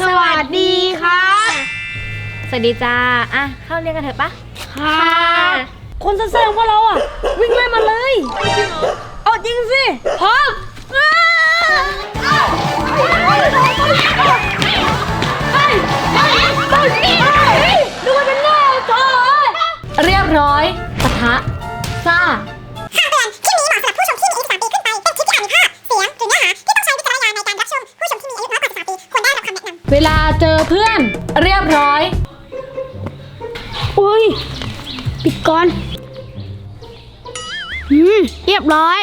สวัสดีค่ะสวัสดีจ้า อะ เข้าเรียนกันเถอะปะค่ะคนแซ่บๆพวกเราอะ วิ่งไล่มาเลยจริงเหรอเอาจริงสิพร้อมอ้าวเฮ้ยเฮ้ยเฮ้ยดูมันเป็นแน่เธอเรียบร้อยปะทะซ่า วลาเจอเพื่อน เรียบร้อย อุ้ย ปิดก่อน อืม เรียบร้อย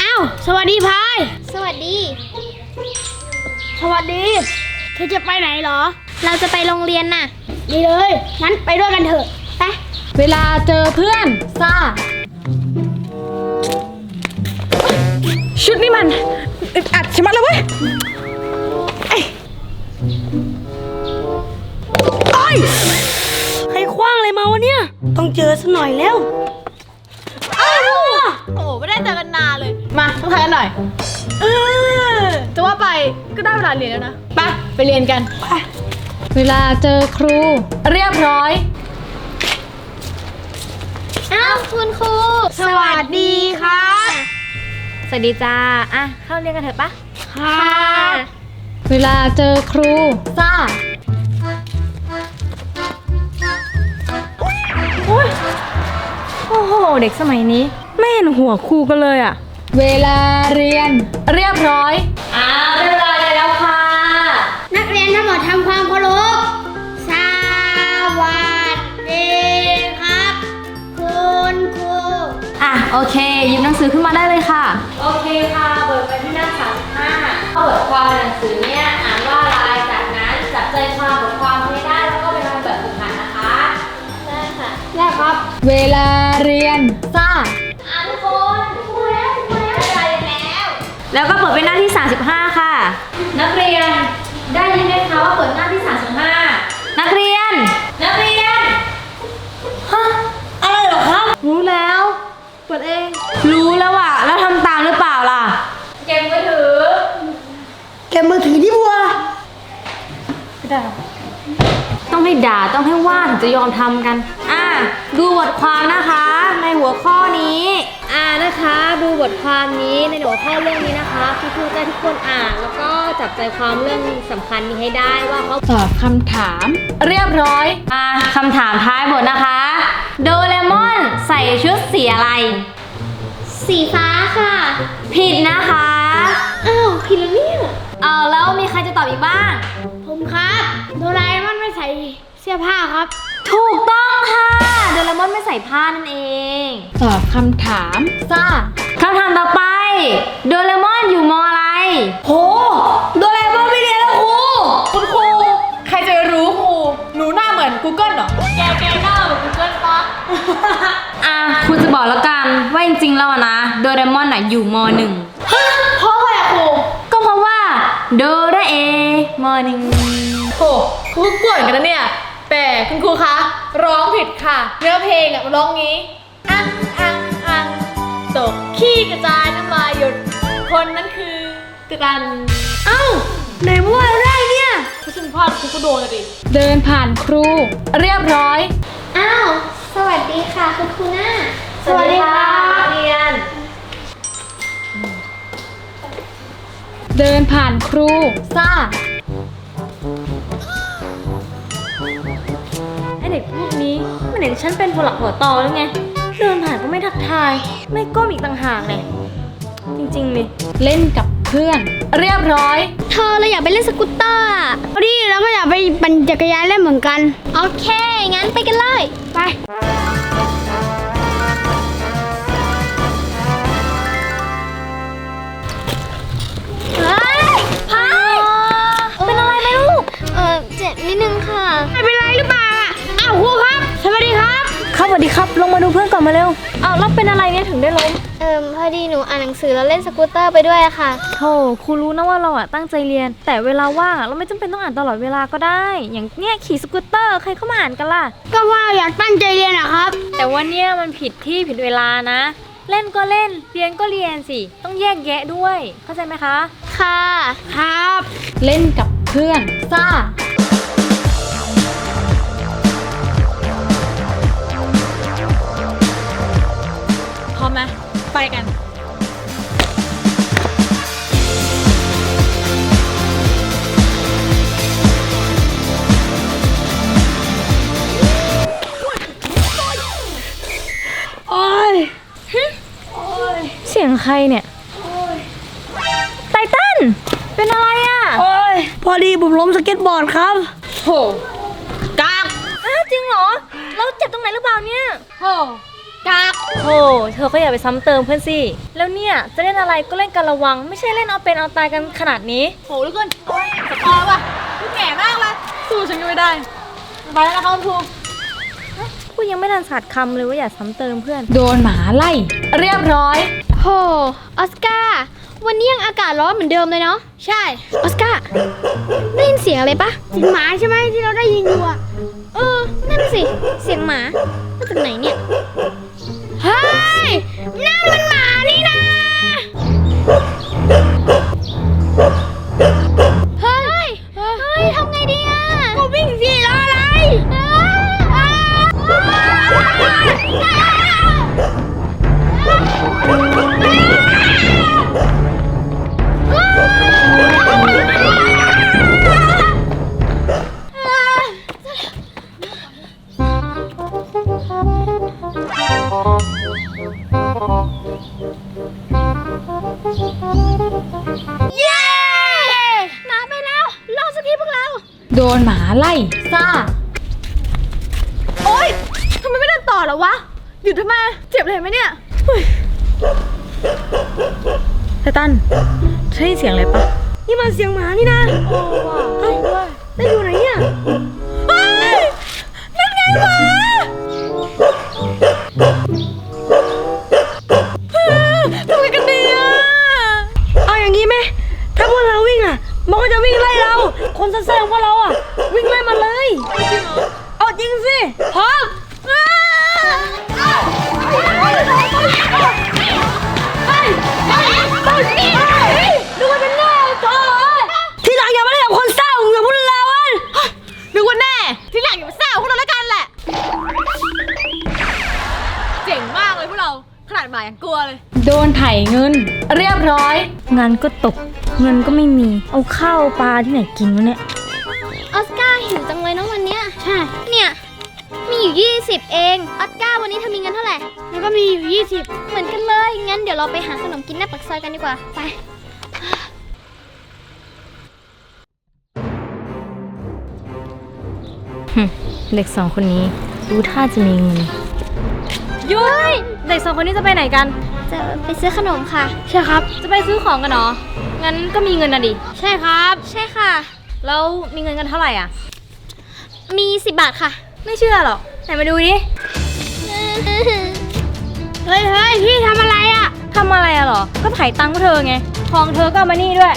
อ้าวสวัสดีพาย สวัสดี สวัสดี เธอจะไปไหนเหรอ เราจะไปโรงเรียนน่ะ ดีเลย งั้นไปด้วยกันเถอะ ไป เวลาเจอเพื่อนซ่า ชุดนี้มัน เนี่ยต้องเจอสักหน่อยแล้วอ้าวโอ้ไม่ได้เจอกันนานเลย มาทักทายกันหน่อยเออจะว่าไปก็ได้เวลาเรียนแล้วนะไปไปเรียนกัน ไปเวลาเจอครู เรียบร้อยอ้าวคุณครูสวัสดีครับสวัสดีจ้าอะเข้าเรียนกันเถอะปะครับเวลาเจอครูซ่า โอ้โห เด็กสมัยนี้ ไม่เห็นหัวครูกันเลยอะเวลาเรียนเรียบร้อย อ้าวได้เวลาเรียนแล้วค่ะ นักเรียนทั้งหมดทำความเคารพสวัสดีครับ คุณครู อะโอเคหยิบหนังสือขึ้นมาได้เลยค่ะ โอเคค่ะ เปิดไปที่หน้า35บทความในหนังสือเนี่ยอ่านว่าอะไรจากนั้นจับใจความบทความให้ได้แล้วก็ไปทำแบบฝึกหัดนะคะ ได้ค่ะ ได้ครับ เวลาเรียนซ่า อ่าทุกคนครูแล้วครูแล้วไปแล้ว แล้วก็เปิดไปหน้าที่ 35 ค่ะ นักเรียน ได้ยินไหมคะว่าเปิดหน้าที่ 35 นักเรียน นักเรียน ฮะ อะไรเหรอครับ รู้แล้ว เปิดเอง รู้แล้วอะแล้วทำตามหรือเปล่าล่ะ เก็บมือถือแกมือถือที่บัว ต้องให้ด่าต้องให้ว่าถึงจะยอมทำกัน อ่าดูบทความนะคะ ในหัวข้อนี้ อ่านะคะดูบทความนี้ในหัวข้อเรื่องนี้นะคะพี่ครูจะให้ทุกคนอ่านแล้วก็จับใจความเรื่องสำคัญนี้ให้ได้ว่าเขา ตอบคำถาม เรียบร้อยอ่าคำถามท้ายบทนะคะ โดเรมอนใส่ชุดสีอะไร สีฟ้าค่ะ ผิดนะคะ อ้าวผิดแล้วเนี่ย เออแล้วมีใครจะตอบอีกบ้าง ผมครับ โดราเอมอนไม่ใส่เสื้อผ้าครับ ถูกต้องค่ะโดเรมอนไม่ใส่ผ้านั่นเอง ตอบคำถามซ่าคำถามต่อไป โดเรมอนอยู่มออะไร โหโดราเอมอนไม่เรียนแล้วครูคุณครู ใครจะรู้ครู หนูหน้าเหมือน Google เหรอ แกแกหน้าเหมือนกูเกิลปะอะครูจะบอกแล้วกันว่าจริงๆแล้วอะนะ โดเรมอนน่ะอยู่มหนึ่งเพราะอะไรอะครูก็เพราะว่า โดราเอมหนึ่ง โห ครูก็กวนกันนะเนี่ย แต่คุณครูคะ ร้องผิดค่ะ เนื้อเพลงอะมันร้องงี้ อังอังอังตกขี้กระจายน้ำลายหยด คนนั้นคือกระดัน เอ้าไหนมั่วได้เนี่ยถ้าฉันพลาดครูก็โดนอะดิ เดินผ่านครู เรียบร้อย อ้าว สวัสดีค่ะคุณครูหน้าสวัสดีค่ะเรียน เดินผ่านครูซ่า เด็กพวกนี้ มันเห็นฉันเป็นหัวหลักหัวตอแล้วไง เดินผ่านก็ไม่ทักทาย ไม่ก้มอีกต่างหากเลยจริงๆเลยเล่นกับเพื่อน เรียบร้อย เธอเราอยากไปเล่นสกูตเตอร์อะพอดีเราก็อยากไปปั่นจักรยานเล่นเหมือนกัน โอเค งั้นไปกันเลย ไป ครับสวัสดีครับลงมาดูเพื่อนก่อนมาเร็วเอาแล้วเป็นอะไรเนี่ยถึงได้ล้มเอิมพอดีหนูอ่านหนังสือแล้วเล่นสกูตเตอร์ไปด้วยอะค่ะ โธ่ครูรู้นะว่าเราอะตั้งใจเรียน แต่เวลาว่างอะเราไม่จำเป็นต้องอ่านตลอดเวลาก็ได้ อย่างเนี้ยขี่สกูตเตอร์ใครเข้ามาอ่านกันล่ะ ก็ว่าอยากตั้งใจเรียนอะครับ แต่ว่าเนี่ยมันผิดที่ผิดเวลานะ เล่นก็เล่น เรียนก็เรียนสิ ต้องแยกแยะด้วย เข้าใจไหมคะ ค่ะ ครับ เล่นกับเพื่อนซ่า ไหมไปกัน โอ้ยเสียงใครเนี่ย ไตตันเป็นอะไรอะโอ้ยพอดีผมล้มสเก็ตบอร์ดครับโหกากอ้าวจริงเหรอ เราเจ็บตรงไหนหรือเปล่าเนี่ย โห กากโธ่เธอก็อย่าไปซ้ำเติมเพื่อนสิ แล้วเนี่ย จะเล่นอะไรก็เล่นกันระวัง ไม่ใช่เล่นเอาเป็นเอาตายกันขนาดนี้ โหเหลือเกินโอ๊ยสปอร์ว่ะคุณแก่มากเลยสู้ฉันก็ไม่ได้ไปแล้วนะคะคุณครูพูดยังไม่ทันสาดคำเลยว่าอย่าซ้ำเติมเพื่อน โดนหมาไล่ เรียบร้อย โห ออสการ์ วันนี้ยังอากาศร้อนเหมือนเดิมเลยเนาะ ใช่ ออสการ์ ได้ยินเสียงอะไรปะเสียงหมาใช่ไหมที่เราได้ยินอยู่อะเออ นั่นสิ เสียงหมามาจากไหนเนี่ย เฮ้ยนั่นมัน เย้หมาไปแล้วรอดสักทีพวกเรา โดนหมาไล่ซ่า โอ๊ยทำไมไม่เดินต่อแล้ววะ หยุดทำไม เจ็บเลยไหมเนี่ยไตตันใช่เสียงอะไรปะนี่มันเสียงหมานี่นะเฮ้ยแล้วอยู่ไหนเนี่ย โดนไถเงิน เรียบร้อย งานก็ตก เงินก็ไม่มี เอาข้าวปลาที่ไหนกินวะเนี่ย ออสการ์หิวจังเลยนะวันเนี้ย ใช่ เนี่ย มีอยู่ 20 เอง ออสการ์วันนี้เธอมีเงินเท่าไหร่ แล้วก็มีอยู่ 20 เหมือนกันเลย งั้นเดี๋ยวเราไปหาขนมกินหน้าปากซอยกันดีกว่า ไป เด็กสองคนนี้ดูท่าจะมีเงินหยุดเด็กสองคนนี้จะไปไหนกัน จะไปซื้อขนมค่ะ ใช่ครับ จะไปซื้อของกันเหรองั้นก็มีเงินนะดิ ใช่ครับ ใช่ค่ะ แล้วมีเงินกันเท่าไหร่อะ มี10บาทค่ะ ไม่เชื่อหรอก ไหนมาดูดิ เฮ้ยเฮ้ยพี่ทำอะไรอะทำอะไรอะเหรอ ก็ไถ่ตังค์พวกเธอไง ของเธอก็เอามานี่ด้วย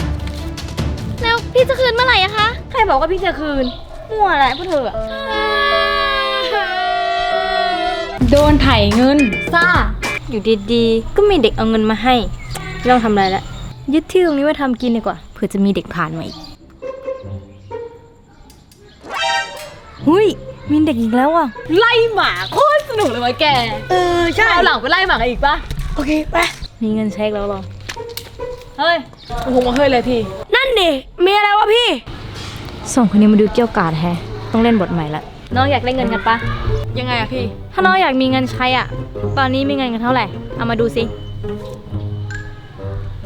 แล้วพี่จะคืนเมื่อไหร่อะคะ ใครบอกว่าพี่จะคืน มั่วอะไรพวกเธออะโดนไถเงิน ซ่า อยู่ดีๆ ก็มีเด็กเอาเงินมาให้ไม่ต้องทำอะไรแล้วยึดที่ตรงนี้ไว้ทำกินดีกว่าเผื่อจะมีเด็กผ่านมาอีกหุยมีเด็กอีกแล้วอะ ไล่หมาโคตรสนุกเลยวะแกเออใช่เอาหลังไปไล่หมากันอีกปะโอเคไปมีเงินใช้อีกแล้วเหรอเฮ้ยโอ้โหมาเฮ้ยเลยพี่ นั่นดิมีอะไรวะพี่ส่งคนนี้มาดูเกี่ยวกาดแฮะต้องเล่นบทใหม่ละ น้องอยากได้เงินกันปะ ยังไงอะพี่ ถ้าน้องอยากมีเงินใช้อะ ตอนนี้มีเงินกันเท่าไหร่ เอามาดูสิ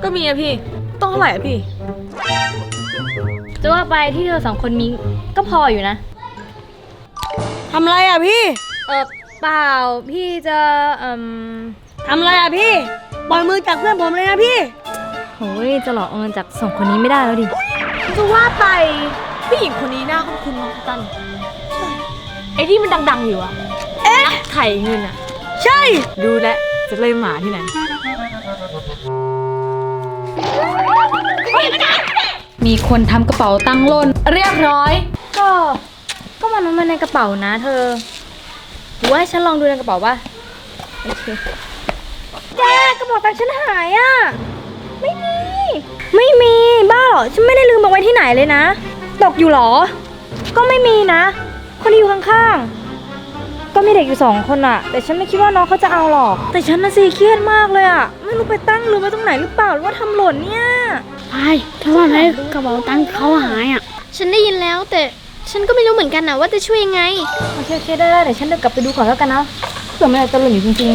ก็มีอะพี่ต้องเท่าไหร่อะพี่ จะว่าไปที่เธอสองคนมีก็พออยู่นะ ทำอะไรอะพี่ เออเปล่า พี่จะเอ่มทำอะไรอะพี่ ปล่อยมือจากเพื่อนผมเลยนะพี่ โหยจะหลอกเอาเงินจากสองคนนี้ไม่ได้แล้วดิ จะว่าไปผู้หญิงคนนี้หน้าคุ้นๆน้องตันไอ้ที่มันดัง ๆ อยู่อะเอ๊ะไถเงินอะใช่ ดูแลวจะไล่หมาที่ไหนมีคนทำกระเป๋าตังค์หล่นเรียบร้อย ก็ ก็มันมันในกระเป๋านะเธอหรือว่าให้ฉันลองดูในกระเป๋าป่ะโอเคแกกระเป๋าตังค์ฉันหายอะ ไม่มี ไม่มีบ้าเหรอ ฉันไม่ได้ลืมเอาไว้ที่ไหนเลยนะ ตกอยู่เหรอ ก็ไม่มีนะ คนที่อยู่ข้างๆ ก็มีเด็กอยู่สองคนอะแต่ฉันไม่คิดว่าน้องเขาจะเอาหรอก แต่ฉันน่ะสิเครียดมากเลยอะไม่รู้ไปตั้งลืมไว้ตรงไหนหรือเปล่าหรือว่าทำหล่นเนี่ยไปถ้าว่าไหมกระเป๋าตังค์เขาหายอะ ฉันได้ยินแล้วแต่ฉันก็ไม่รู้เหมือนกันนะว่าจะช่วยยังไง โอเคโอเคได้ได้เดี๋ยวฉันเดินกลับไปดูก่อนแล้วกันนะเผื่อมันอาจจะหล่นอยู่จริง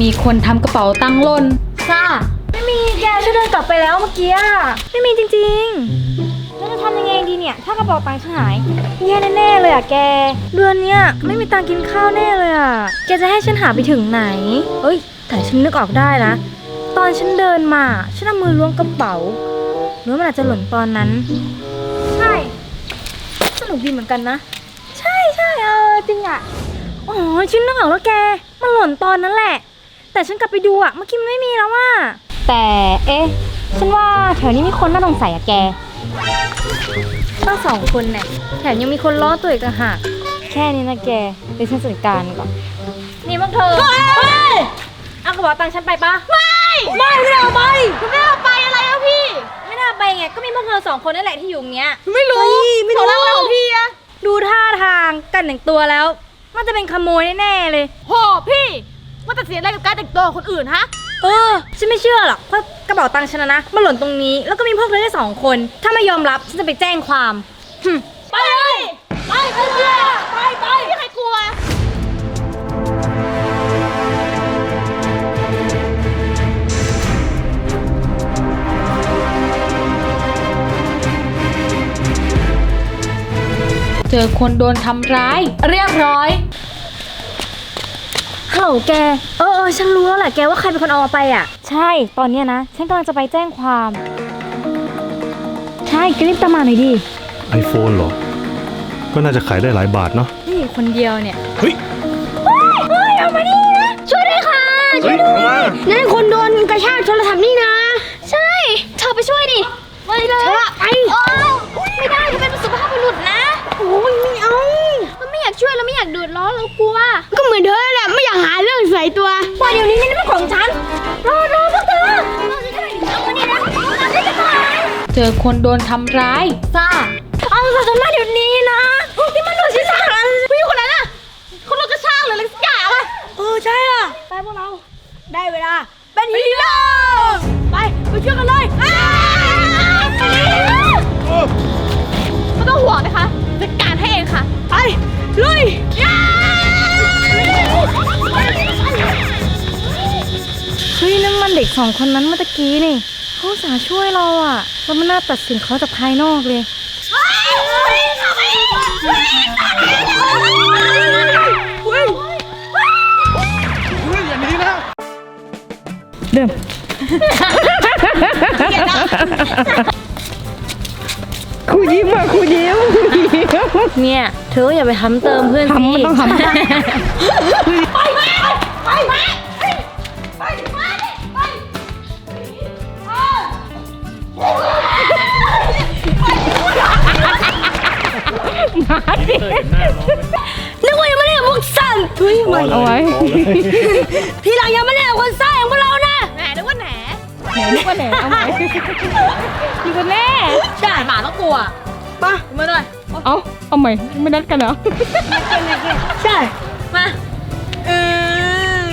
มีคนทำกระเป๋าตังค์หล่นซ่าๆไม่มีแกฉันเดินกลับไปแล้วเมื่อกี้อะไม่มีจริงๆแล้วจะ ทำยังไงดีเนี่ย ถ้ากระเป๋าตังค์ฉันหายแย่แน่ๆเลยอะแก เดือนเนี้ยไม่มีตังค์กินข้าวแน่เลยอะ แกจะให้ฉันหาไปถึงไหน เอ้ย แต่ฉันนึกออกได้นะตอนฉันเดินมา ฉันเอามือล้วงกระเป๋า หรือว่ามันอาจจะหล่นตอนนั้น ใช่ สนุกดีเหมือนกันนะ ใช่ใช่เออจริงอะ อ๋อฉันนึกออกแล้วแก มันหล่นตอนนั้นแหละ แต่ฉันกลับไปดูอะเมื่อกี้มันไม่มีแล้วว่ะแต่เอ๊ะ ฉันว่าแถวนี้มีคนน่าสงสัยอะแก ตั้งสองคนเนี่ยแถมยังมีคนล้อตัวอีกต่างหากแค่นี้นะแกเดี๋ยวฉันจัดการก่อน นี่พวกเธอเอากระเป๋าตังค์ฉันไปปะไม่ ไม่ไม่ได้เอาไปไม่ได้เอาไปอะไรอะพี่ ไม่ได้เอาไปไง ก็มีพวกเธอสองคนนั่นแหละที่อยู่ตรงเนี้ย ไม่รู้ ไม่รู้เขาเล่าอะไรของพี่อะดูท่าทางกันแต่งตัวแล้ว มันจะเป็นขโมยแน่ๆเลย โหพี่ว่าจะเสียอะไรกับการแต่งตัวของคนอื่นฮะ เออ ฉันไม่เชื่อหรอกเพราะกระเป๋าตังค์ฉันนะนะมันหล่นตรงนี้ แล้วก็มีพวกเธอแค่สองคน ถ้าไม่ยอมรับ ฉันจะไปแจ้งความหึไปเลยไปไปเลยไปไปพี่ใครกลัว เจอคนโดนทำร้าย เรียบร้อย ฮัลโหลแก เออเออฉันรู้แล้วแหละแกว่าใครเป็นคนเอามาไปอะ ใช่ ตอนเนี้ยนะ ฉันกำลังจะไปแจ้งความ ใช่แกรีบตามมาหน่อยดิ ไอโฟนเหรอ ก็น่าจะขายได้หลายบาทเนาะ นี่คนเดียวเนี่ย เฮ้ยช่วยด้วยค่ะเฮ้ยเอามานั่นคนโดนกระชากโทรศัพท์นี่นะ ใช่ เธอไปช่วยดิ ไปเลย ไปไม่ได้เธอเป็นสุภาพบุรุษนะ โอ้ยไม่เอาเราไม่อยากช่วยเราไม่อยากเดือดร้อนเรากลัว ก็เหมือนเธอแหละไม่อยากหาเรื่องใส่ตัวปล่อยเดี๋ยวนี้นี่เป็นของฉัน รอรอพวกเธอรอฉันด้วยเอามานี่นะเอาฉันจะตายเจอคนโดนทำร้ายซ่าเอาสฉันมาเดี๋ยวนี้นะที่มันโดนชิสานผู้หญิงคนนั้นน่ะคนรถกระชากหรืออะไรสักอย่างอะเออใช่อะไปพวกเรา ได้เวลา เป็นฮีโร่ไปไปช่วยกันเลยไม่ต้องห่วงนะคะจัดการให้เองค่ะ ไป ลุยเฮ้ยนั่นมันเด็กสองคนนั้นเมื่อตะกี้นี่เขาอุตสาห์ช่วยเราอะแล้วมันน่าตัดสินเขาจากภายนอกเลยเดิมครู ยิ้มอะครูยิ้มครูยิ้มเนี่ยเธอก็อย่าไปทำเติมเพื่อนสิทำมันต้องทำนึกว่ายังไม่ได้กับพวกสั่นเฮ้ยมันเอาไว้ทีหลังยังไม่ได้กับคนซ่าอย่างพวกเรานะแหนนึกว่าแหนนึกว่าไหนเอาไว้อยู่กันแน่ ใช่หมาต้องกลัวป่ะมาหน่อยเอาเอาใหม่ไม่นัดกันเหรอใช่มาเออ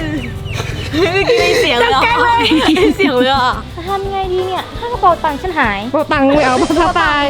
เสียงเลยเสียงเลยอะจะทำยังไงดีเนี่ย ถ้ากระเป๋าตังค์ฉันหายเราตังค์ไม่เอาภาษาตาย